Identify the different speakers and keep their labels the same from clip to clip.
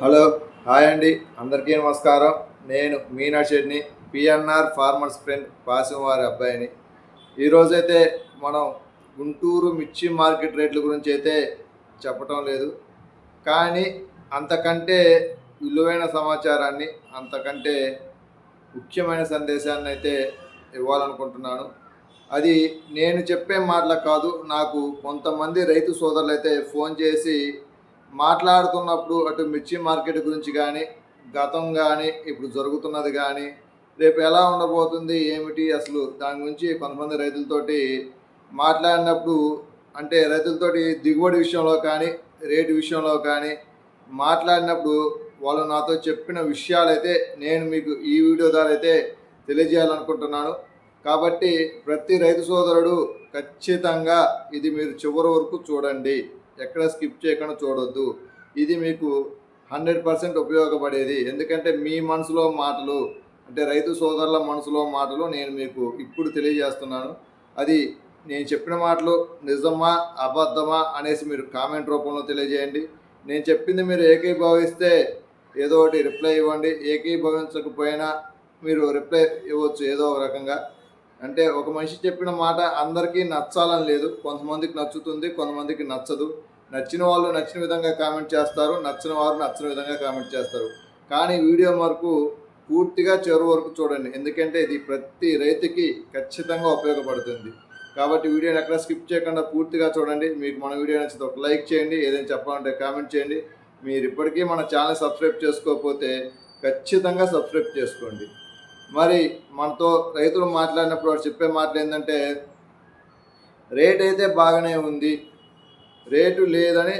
Speaker 1: Hello hi అండి. అందరికీ నమస్కారం. నేను మీనా షెడ్ని పిఎన్ఆర్ ఫార్మర్స్ ఫ్రెండ్ పాసం వారి అబ్బాయిని. ఈరోజైతే మనం గుంటూరు మిర్చి మార్కెట్ రేట్ల గురించి అయితే చెప్పటం లేదు. కానీ అంతకంటే విలువైన సమాచారాన్ని అంతకంటే ముఖ్యమైన సందేశాన్ని అయితే ఇవ్వాలనుకుంటున్నాను. అది నేను చెప్పే మాటలు కాదు నాకు కొంతమంది రైతు సోదరులు అయితే ఫోన్ చేసి మాట్లాడుతున్నప్పుడు అటు మిర్చి మార్కెట్ గురించి కానీ గతం కానీ ఇప్పుడు జరుగుతున్నది కానీ రేపు ఎలా ఉండబోతుంది ఏమిటి అసలు దాని గురించి కొంతమంది రైతులతోటి మాట్లాడినప్పుడు అంటే రైతులతోటి దిగుబడి విషయంలో కానీ రేటు విషయంలో కానీ మాట్లాడినప్పుడు వాళ్ళు నాతో చెప్పిన విషయాలైతే నేను మీకు ఈ వీడియో ద్వారా అయితే తెలియజేయాలనుకుంటున్నాను. కాబట్టి ప్రతి రైతు సోదరుడు ఖచ్చితంగా ఇది మీరు చివరి వరకు చూడండి. ఎక్కడ స్కిప్ చేయకుండా చూడొద్దు. ఇది మీకు హండ్రెడ్ పర్సెంట్ ఉపయోగపడేది. ఎందుకంటే మీ మనసులో మాటలు అంటే రైతు సోదరుల మనసులో మాటలు నేను మీకు ఇప్పుడు తెలియజేస్తున్నాను. అది నేను చెప్పిన మాటలు నిజమా అబద్ధమా అనేసి మీరు కామెంట్ రూపంలో తెలియజేయండి. నేను చెప్పింది మీరు ఏకీభవిస్తే ఏదో ఒకటి రిప్లై ఇవ్వండి. ఏకీభవించకపోయినా మీరు రిప్లై ఇవ్వచ్చు ఏదో ఒక రకంగా. అంటే ఒక మనిషి చెప్పిన మాట అందరికీ నచ్చాలని లేదు. కొంతమందికి నచ్చుతుంది కొంతమందికి నచ్చదు. నచ్చిన వాళ్ళు నచ్చిన విధంగా కామెంట్ చేస్తారు నచ్చిన వారు నచ్చిన విధంగా కామెంట్ చేస్తారు. కానీ వీడియో వరకు పూర్తిగా చివరి వరకు చూడండి. ఎందుకంటే ఇది ప్రతి రైతుకి ఖచ్చితంగా ఉపయోగపడుతుంది. కాబట్టి వీడియోని ఎక్కడ స్కిప్ చేయకుండా పూర్తిగా చూడండి. మీకు మన వీడియో నచ్చితే ఒక లైక్ చేయండి ఏదైనా చెప్పాలంటే కామెంట్ చేయండి. మీరు ఇప్పటికీ మన ఛానల్ సబ్స్క్రైబ్ చేసుకోకపోతే ఖచ్చితంగా సబ్స్క్రైబ్ చేసుకోండి. మరి మనతో రైతులు మాట్లాడినప్పుడు వాడు చెప్పే మాటలు ఏంటంటే రేట్ అయితే బాగానే ఉంది. రేటు లేదని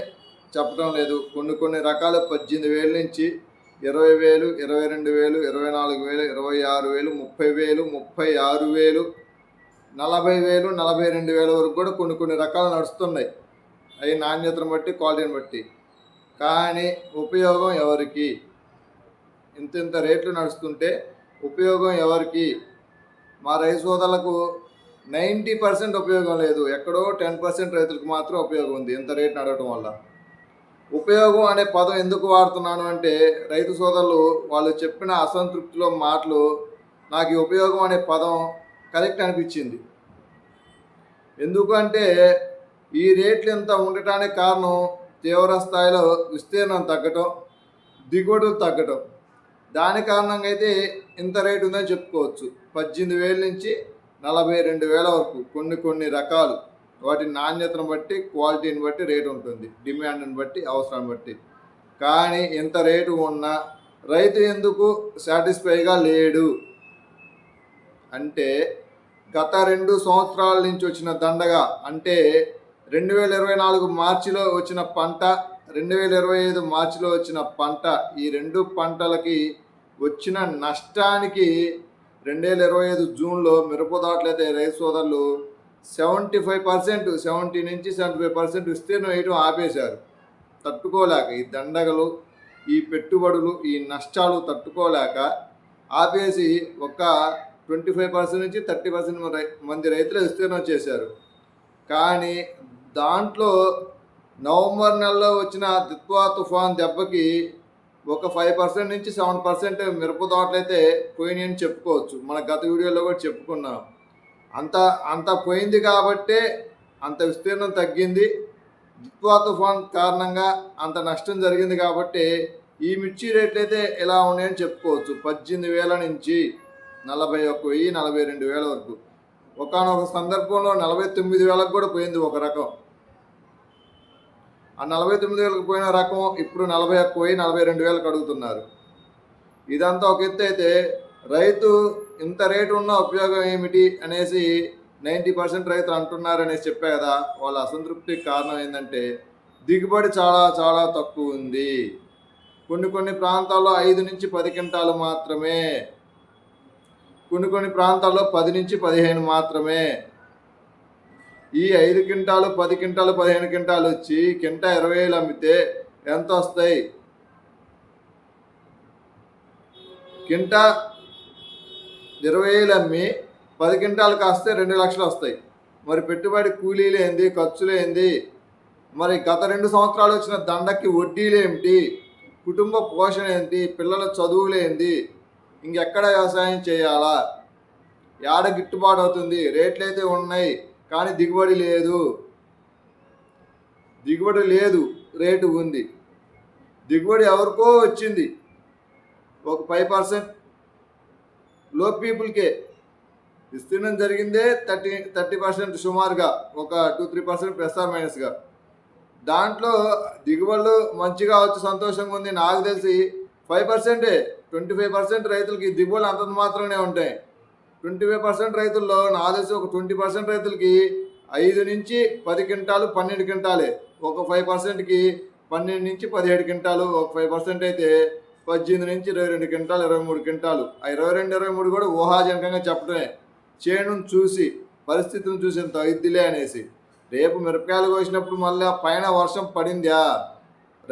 Speaker 1: చెప్పడం లేదు. కొన్ని కొన్ని రకాల పద్దెనిమిది వేల నుంచి ఇరవై వేలు ఇరవై రెండు వేలు ఇరవై నాలుగు వేలు ఇరవై ఆరు వేలు ముప్పై వేలు ముప్పై ఆరు వేలు నలభై వేలు నలభై రెండు వేల వరకు కూడా కొన్ని కొన్ని రకాలు నడుస్తున్నాయి. అవి నాణ్యతను బట్టి క్వాలిటీని బట్టి. కానీ ఉపయోగం ఎవరికి? ఇంత ఇంత రేట్లు నడుస్తుంటే ఉపయోగం ఎవరికి? మా రైతు సోదరులకు నైంటీ పర్సెంట్ ఉపయోగం లేదు. ఎక్కడో టెన్ పర్సెంట్ రైతులకు మాత్రం ఉపయోగం ఉంది. ఇంత రేట్ నడవటం వల్ల. ఉపయోగం అనే పదం ఎందుకు వాడుతున్నాను అంటే రైతు సోదరులు వాళ్ళు చెప్పిన అసంతృప్తిలో మాటలు నాకు ఈ ఉపయోగం అనే పదం కరెక్ట్ అనిపించింది. ఎందుకంటే ఈ రేట్లు ఇంత ఉండటానికి కారణం తీవ్ర స్థాయిలో విస్తీర్ణం తగ్గటం దిగుబడులు తగ్గటం. దాని కారణంగా అయితే ఇంత రేటు ఉందని చెప్పుకోవచ్చు. పద్దెనిమిది వేల నుంచి నలభై రెండు వేల వరకు కొన్ని కొన్ని రకాలు. వాటి నాణ్యతను బట్టి క్వాలిటీని బట్టి రేటు ఉంటుంది. డిమాండ్ని బట్టి అవసరాన్ని బట్టి. కానీ ఇంత రేటు ఉన్నా రైతు ఎందుకు సాటిస్ఫైగా లేడు? అంటే గత రెండు సంవత్సరాల నుంచి వచ్చిన దండగా అంటే రెండు వేల ఇరవై నాలుగు మార్చిలో వచ్చిన పంట రెండు వేల ఇరవై ఐదు మార్చిలో వచ్చిన పంట ఈ రెండు పంటలకి వచ్చిన నష్టానికి రెండు వేల ఇరవై ఐదు జూన్లో మిరపదాట్లయితే రైతు సోదరులు సెవెంటీ ఫైవ్ పర్సెంట్ సెవెంటీ నుంచి సెవెంటీ ఫైవ్ పర్సెంట్ విస్తీర్ణం వేయడం ఆపేశారు. తట్టుకోలేక ఈ దండగలు ఈ పెట్టుబడులు ఈ నష్టాలు తట్టుకోలేక ఆపేసి ఒక ట్వంటీ ఫైవ్ పర్సెంట్ నుంచి థర్టీ పర్సెంట్ మంది రైతులు విస్తీర్ణం చేశారు. కానీ దాంట్లో నవంబర్ నెలలో వచ్చిన దిత్వా తుఫాన్ దెబ్బకి ఒక ఫైవ్ పర్సెంట్ నుంచి సెవెన్ పర్సెంట్ మిరప అయితే పోయినాయి అని చెప్పుకోవచ్చు. మన గత వీడియోలో కూడా చెప్పుకున్నాం. అంత అంత పోయింది కాబట్టే అంత విస్తీర్ణం తగ్గింది. దిత్వా తుఫాన్ కారణంగా అంత నష్టం జరిగింది కాబట్టి ఈ మిర్చి రేట్లు అయితే ఎలా ఉన్నాయని చెప్పుకోవచ్చు. పద్దెనిమిది వేల నుంచి నలభై ఒక్క వెయ్యి నలభై రెండు వేల వరకు. ఒకనొక సందర్భంలో నలభై తొమ్మిది వేలకు కూడా పోయింది ఒక రకం. ఆ నలభై తొమ్మిది వేలకు పోయిన రకం ఇప్పుడు నలభై ఒక్క పోయి నలభై రెండు వేలకు అడుగుతున్నారు. ఇదంతా ఒక ఎత్తు అయితే రైతు ఇంత రేటు ఉన్న ఉపయోగం ఏమిటి అనేసి నైంటీ పర్సెంట్ రైతులు అంటున్నారు అనేసి చెప్పా కదా. వాళ్ళ అసంతృప్తికి కారణం ఏంటంటే దిగుబడి చాలా చాలా తక్కువ ఉంది. కొన్ని కొన్ని ప్రాంతాల్లో ఐదు నుంచి పది క్వింటాలు మాత్రమే. కొన్ని కొన్ని ప్రాంతాల్లో పది నుంచి పదిహేను మాత్రమే. ఈ ఐదు క్వింటాలు పది క్వింటాలు పదిహేను క్వింటాలు వచ్చి కింటా ఇరవై వేలు అమ్మితే ఎంత వస్తాయి? కింటా ఇరవై వేలు అమ్మి పది క్వింటాలు కాస్తే రెండు లక్షలు వస్తాయి. మరి పెట్టుబడి కూలీలు ఏంది? ఖర్చులు ఏంది? మరి గత రెండు సంవత్సరాలు వచ్చిన దండకి వడ్డీలు ఏమిటి కుటుంబ పోషణ ఏంటి? పిల్లల చదువులు ఏంటి ఇంకెక్కడ వ్యవసాయం చేయాలా? ఏడ గిట్టుబాటు అవుతుంది? రేట్లు అయితే ఉన్నాయి. కానీ దిగుబడి లేదు. దిగుబడి లేదు రేటు ఉంది. దిగుబడి ఎవరికో వచ్చింది. ఒక ఫైవ్ పర్సెంట్లో పీపుల్కే. విస్తీర్ణం జరిగిందే థర్టీ థర్టీ పర్సెంట్ సుమారుగా ఒక two three percent plus or మైనస్గా. దాంట్లో దిగుబడులు మంచిగా వచ్చి సంతోషంగా ఉంది. నాకు తెలిసి ఫైవ్ పర్సెంటే ట్వంటీ ఫైవ్ పర్సెంట్ రైతులకి దిగుబడులు అంతంత మాత్రమే ఉంటాయి. ట్వంటీ ఫైవ్ పర్సెంట్ రైతుల్లో నాకు ఒక ట్వంటీ పర్సెంట్ రైతులకి ఐదు నుంచి పది క్వింటాలు పన్నెండు క్వింటాలే. ఒక ఫైవ్ పర్సెంట్కి పన్నెండు నుంచి పదిహేడు క్వింటాలు ఒక ఫైవ్ పర్సెంట్ అయితే పద్దెనిమిది నుంచి ఇరవై రెండు క్వింటాలు ఇరవై మూడు క్వింటాలు. ఆ ఇరవై రెండు ఇరవై మూడు కూడా ఊహాజనకంగా చెప్పడమే. చేను చూసి పరిస్థితిని చూసి ఎంత అయిద్దిలే అనేసి. రేపు మిరపకాయలు కోసినప్పుడు మళ్ళీ పైన వర్షం పడిందా?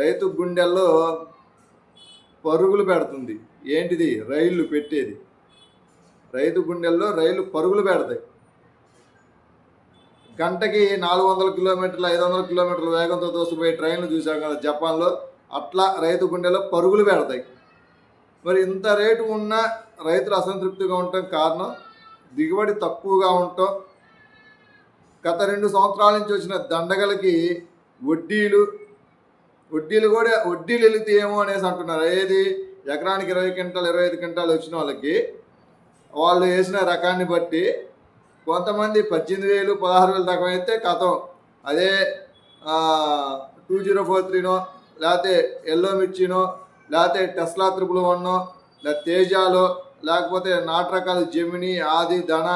Speaker 1: రైతు గుండెల్లో పరుగులు పెడుతుంది. ఏంటిది? రైళ్ళు పెట్టేది. రైతు గుండెల్లో రైలు పరుగులు పెడతాయి. గంటకి నాలుగు వందల కిలోమీటర్లు ఐదు వందల కిలోమీటర్ల వేగంతో దోసిపోయే ట్రైన్లు చూసాం కదా జపాన్లో అట్లా రైతు గుండెలో పరుగులు పెడతాయి. మరి ఇంత రేటు ఉన్న రైతులు అసంతృప్తిగా ఉండటం కారణం దిగుబడి తక్కువగా ఉండటం. గత రెండు సంవత్సరాల నుంచి వచ్చిన దండగలకి వడ్డీలు వడ్డీలు కూడా వడ్డీలు వెళితే ఏమో అనేసి అంటున్నారు. ఏది? ఎకరానికి ఇరవై క్వింటాలు ఇరవై ఐదు క్వింటాలు వచ్చిన వాళ్ళకి వాళ్ళు వేసిన రకాన్ని బట్టి కొంతమంది పద్దెనిమిది వేలు పదహారు వేలు రకం అయితే కథం. అదే టూ జీరో ఫోర్ త్రీనో లేకపోతే ఎల్లో మిర్చినో లేకపోతే టెస్లా త్రిపుల్ వన్నో లేదా తేజాలో లేకపోతే నాటు రకాలు జమిని ఆది ధన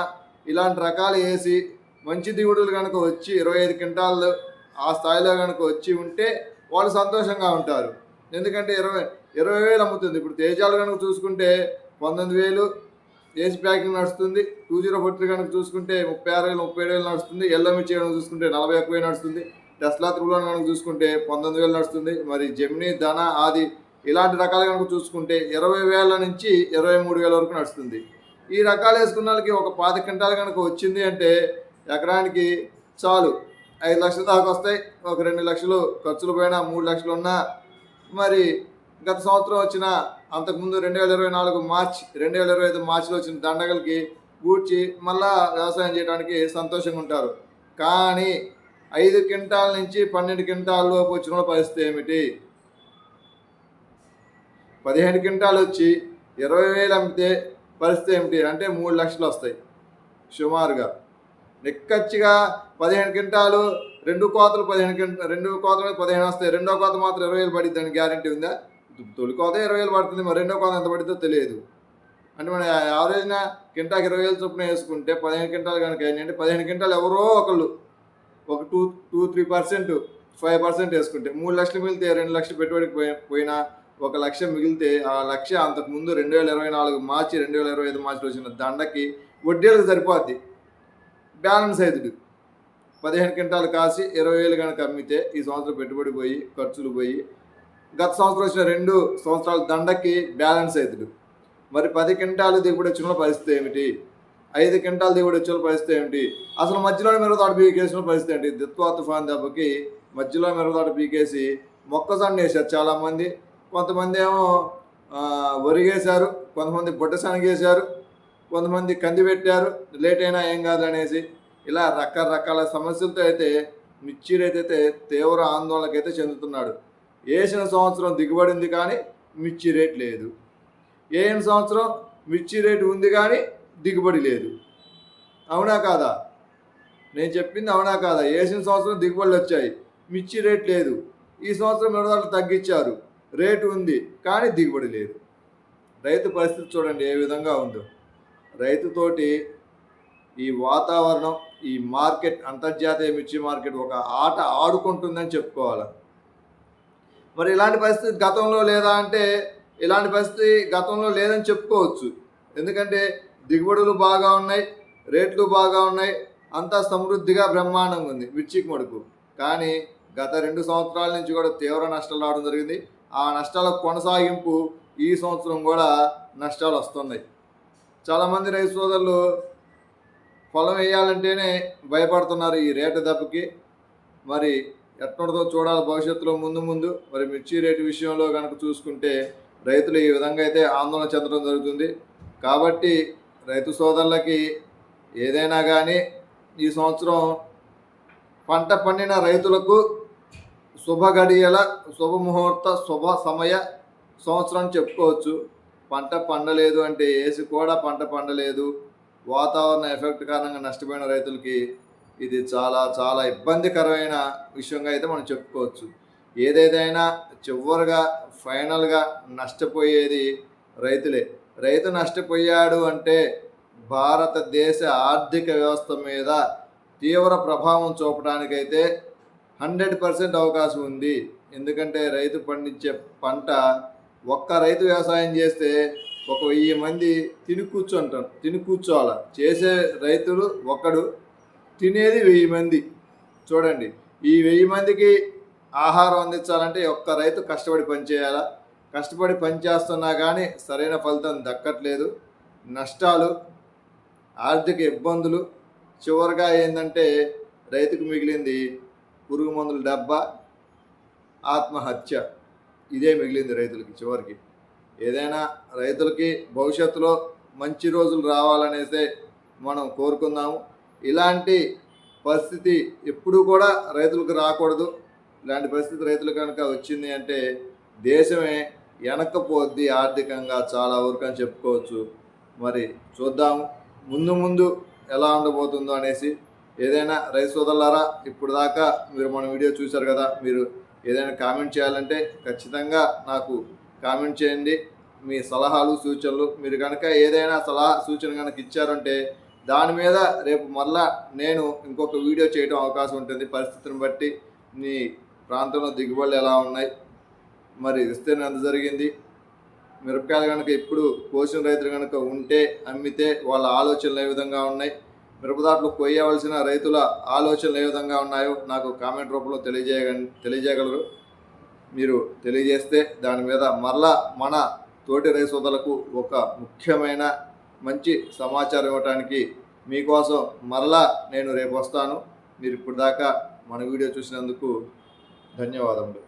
Speaker 1: ఇలాంటి రకాలు వేసి మంచి దిగుడులు కనుక వచ్చి ఇరవై ఐదు క్వింటాలు ఆ స్థాయిలో కనుక వచ్చి ఉంటే వాళ్ళు సంతోషంగా ఉంటారు. ఎందుకంటే ఇరవై ఇరవై వేలు అమ్ముతుంది. ఇప్పుడు తేజాలు కనుక చూసుకుంటే పంతొమ్మిది వేలు ఏజ్ ప్యాకింగ్ నడుస్తుంది. టూ జీరో ఫోర్ త్రీ కనుక చూసుకుంటే ముప్పై ఆరు వేలు ముప్పై ఏడు వేలు నడుస్తుంది. ఎల్లో మిర్చి చూసుకుంటే నలభై ఒక్క వేలు నడుస్తుంది. టెస్లా త్రిబుల్ కనుక చూసుకుంటే పంతొమ్మిది వేలు నడుస్తుంది. మరి జమినీ ధన ఆది ఇలాంటి రకాలు కనుక చూసుకుంటే ఇరవై వేల నుంచి ఇరవై మూడు వేల వరకు నడుస్తుంది. ఈ రకాలు వేసుకున్న వాళ్ళకి ఒక పాతి క్వింటాలు కనుక వచ్చింది అంటే ఎకరానికి చాలు. ఐదు లక్షల దాకా వస్తాయి. ఒక రెండు లక్షలు ఖర్చులు పోయినా మూడు లక్షలు ఉన్నా మరి గత సంవత్సరం వచ్చిన అంతకుముందు రెండు వేల ఇరవై నాలుగు మార్చ్ రెండు వేల ఇరవై ఐదు మార్చిలో వచ్చిన దండగలకి పూడ్చి మళ్ళా వ్యవసాయం చేయడానికి సంతోషంగా ఉంటారు. కానీ ఐదు క్వింటాల నుంచి పన్నెండు క్వింటాల లోపు వచ్చిన పరిస్థితి ఏమిటి? పదిహేను క్వింటాలు వచ్చి ఇరవై వేలు అమ్మితే పరిస్థితి ఏమిటి? అంటే మూడు లక్షలు వస్తాయి సుమారుగా. నిక్కచ్చిగా పదిహేను క్వింటాలు రెండు కోతలు పదిహేను క్వింటా రెండు కోతలు పదిహేను వస్తాయి. రెండో కోత మాత్రం ఇరవై వేలు పడిద్ది దాని గ్యారంటీ ఉందా? తొలి కోత ఇరవై వేలు పడుతుంది మరి రెండో కోత ఎంత పడితే తెలియదు. అంటే మన యావరేజ్న కింటాకి ఇరవై వేలు చొప్పున వేసుకుంటే పదిహేను క్వింటాలు కనుక అంటే పదిహేను క్వింటాలు ఎవరో ఒకళ్ళు ఒక two two three percent five percent వేసుకుంటే మూడు లక్షలు మిగిలితే రెండు లక్షలు పెట్టుబడికి పోయి పోయినా ఒక లక్ష మిగిలితే ఆ లక్ష అంతకుముందు రెండు వేల ఇరవై నాలుగు మార్చి రెండు వేల ఇరవై ఐదు మార్చి వచ్చిన దండకి వడ్డీలకు సరిపోద్ది. బ్యాలెన్స్ అవుతుంది పదిహేను క్వింటాలు కాసి ఇరవై వేలు కనుక అమ్మితే ఈ సంవత్సరం పెట్టుబడి పోయి ఖర్చులు పోయి గత సంవత్సరం వచ్చిన రెండు సంవత్సరాల దండకి బ్యాలెన్స్ అవుతుడు మరి పది క్వింటాలు దిగుబడి వచ్చిన పరిస్థితి ఏమిటి? ఐదు క్వింటాలు దిగుబడి వచ్చిన పరిస్థితి ఏమిటి? అసలు మధ్యలో మెరుగుతాడు పీకేసిన పరిస్థితి ఏంటి? దిత్వా తుఫాన్ దెబ్బకి మధ్యలో మెరుగుతాడు పీకేసి మొక్కజొన్న వేశారు చాలామంది. కొంతమంది ఏమో వరిగేశారు కొంతమంది బుట్ట శనగేశారు కొంతమంది కంది పెట్టారు లేట్ అయినా ఏం కాదు అనేసి. ఇలా రకరకాల సమస్యలతో అయితే మిర్చి రైతు అయితే తీవ్ర ఆందోళనకైతే చెందుతున్నాడు. వేసిన సంవత్సరం దిగుబడి ఉంది కానీ మిర్చి రేట్ లేదు. ఏం సంవత్సరం మిర్చి రేటు ఉంది కానీ దిగుబడి లేదు. అవునా కాదా? నేను చెప్పింది అవునా కాదా? వేసిన సంవత్సరం దిగుబడులు వచ్చాయి మిర్చి రేట్ లేదు. ఈ సంవత్సరం మిడతలు తగ్గించారు రేటు ఉంది కానీ దిగుబడి లేదు. రైతు పరిస్థితి చూడండి ఏ విధంగా ఉందో. రైతుతోటి ఈ వాతావరణం ఈ మార్కెట్ అంతర్జాతీయ మిర్చి మార్కెట్ ఒక ఆట ఆడుకుంటుందని చెప్పుకోవాలి? మరి ఇలాంటి పరిస్థితి గతంలో లేదా అంటే ఇలాంటి పరిస్థితి గతంలో లేదని చెప్పుకోవచ్చు. ఎందుకంటే దిగుబడులు బాగా ఉన్నాయి రేట్లు బాగా ఉన్నాయి అంతా సమృద్ధిగా బ్రహ్మాండంగా ఉంది మిర్చికి మడుకు కానీ గత రెండు సంవత్సరాల నుంచి కూడా తీవ్ర నష్టాలు రావడం జరిగింది. ఆ నష్టాల కొనసాగింపు ఈ సంవత్సరం కూడా నష్టాలు వస్తున్నాయి. చాలామంది రైతు సోదరులు పొలం వేయాలంటేనే భయపడుతున్నారు ఈ రేటు దెబ్బకి. మరి ఎట్లుంటుందో చూడాలి భవిష్యత్తులో ముందు ముందు. మరి మిర్చి రేటు విషయంలో కనుక చూసుకుంటే రైతులు ఈ విధంగా అయితే ఆందోళన చెందడం జరుగుతుంది. కాబట్టి రైతు సోదరులకి ఏదైనా కానీ ఈ సంవత్సరం పంట పండిన రైతులకు శుభ గడియల శుభముహూర్త శుభ సమయ సంవత్సరం చెప్పుకోవచ్చు. పంట పండలేదు అంటే ఏసి కూడా పంట పండలేదు. వాతావరణ ఎఫెక్ట్ కారణంగా నష్టపోయిన రైతులకి ఇది చాలా చాలా ఇబ్బందికరమైన విషయంగా అయితే మనం చెప్పుకోవచ్చు. ఏదేదైనా చివరిగా ఫైనల్గా నష్టపోయేది రైతులే. రైతు నష్టపోయాడు అంటే భారతదేశ ఆర్థిక వ్యవస్థ మీద తీవ్ర ప్రభావం చూపడానికైతే హండ్రెడ్ పర్సెంట్ అవకాశం ఉంది. ఎందుకంటే రైతు పండించే పంట ఒక్క రైతు వ్యవసాయం చేస్తే ఒక వెయ్యి మంది తిని కూర్చుంటారు తిని కూర్చోవాలి. చేసే రైతులు ఒకడు తినేది వెయ్యి మంది. చూడండి ఈ వెయ్యి మందికి ఆహారం అందించాలంటే ఒక్క రైతు కష్టపడి పనిచేయాలా? కష్టపడి పనిచేస్తున్నా కానీ సరైన ఫలితం దక్కట్లేదు. నష్టాలు ఆర్థిక ఇబ్బందులు. చివరిగా ఏంటంటే రైతుకు మిగిలింది పురుగు మందుల డబ్బా ఆత్మహత్య. ఇదే మిగిలింది రైతులకి చివరికి. ఏదైనా రైతులకి భవిష్యత్తులో మంచి రోజులు రావాలనేసే మనం కోరుకుందాము. ఇలాంటి పరిస్థితి ఎప్పుడూ కూడా రైతులకు రాకూడదు. ఇలాంటి పరిస్థితి రైతులు కనుక వచ్చింది అంటే దేశమే వెనక్కపోద్ది ఆర్థికంగా చాలా వరకు అని చెప్పుకోవచ్చు. మరి చూద్దాము ముందు ముందు ఎలా ఉండబోతుందో అనేసి. ఏదైనా రైతు సోదరులారా ఇప్పుడు దాకా మీరు మన వీడియో చూశారు కదా మీరు ఏదైనా కామెంట్ చేయాలంటే ఖచ్చితంగా నాకు కామెంట్ చేయండి. మీ సలహాలు సూచనలు మీరు కనుక ఏదైనా సలహా సూచన కనుక ఇచ్చారంటే దాని మీద రేపు మళ్ళా నేను ఇంకొక వీడియో చేయడం అవకాశం ఉంటుంది. పరిస్థితిని బట్టి నీ ప్రాంతంలో దిగుబడులు ఎలా ఉన్నాయి? మరి విస్తీర్ణం ఎంత జరిగింది? మిరపకాయలు కనుక ఇప్పుడు కోసిన రైతులు కనుక ఉంటే అమ్మితే వాళ్ళ ఆలోచనలు ఏ విధంగా ఉన్నాయి? మిరపదాట్లు కొయ్యవలసిన రైతుల ఆలోచనలు ఏ విధంగా ఉన్నాయో నాకు కామెంట్ రూపంలో తెలియజేయ తెలియజేయగలరు. మీరు తెలియజేస్తే దాని మీద మరలా మన తోటి రైతులకు ఒక ముఖ్యమైన మంచి సమాచారం ఇవ్వటానికి మీకోసం మరలా నేను రేపు వస్తాను. మీరు ఇప్పుడు దాకా మన వీడియో చూసినందుకు ధన్యవాదములు.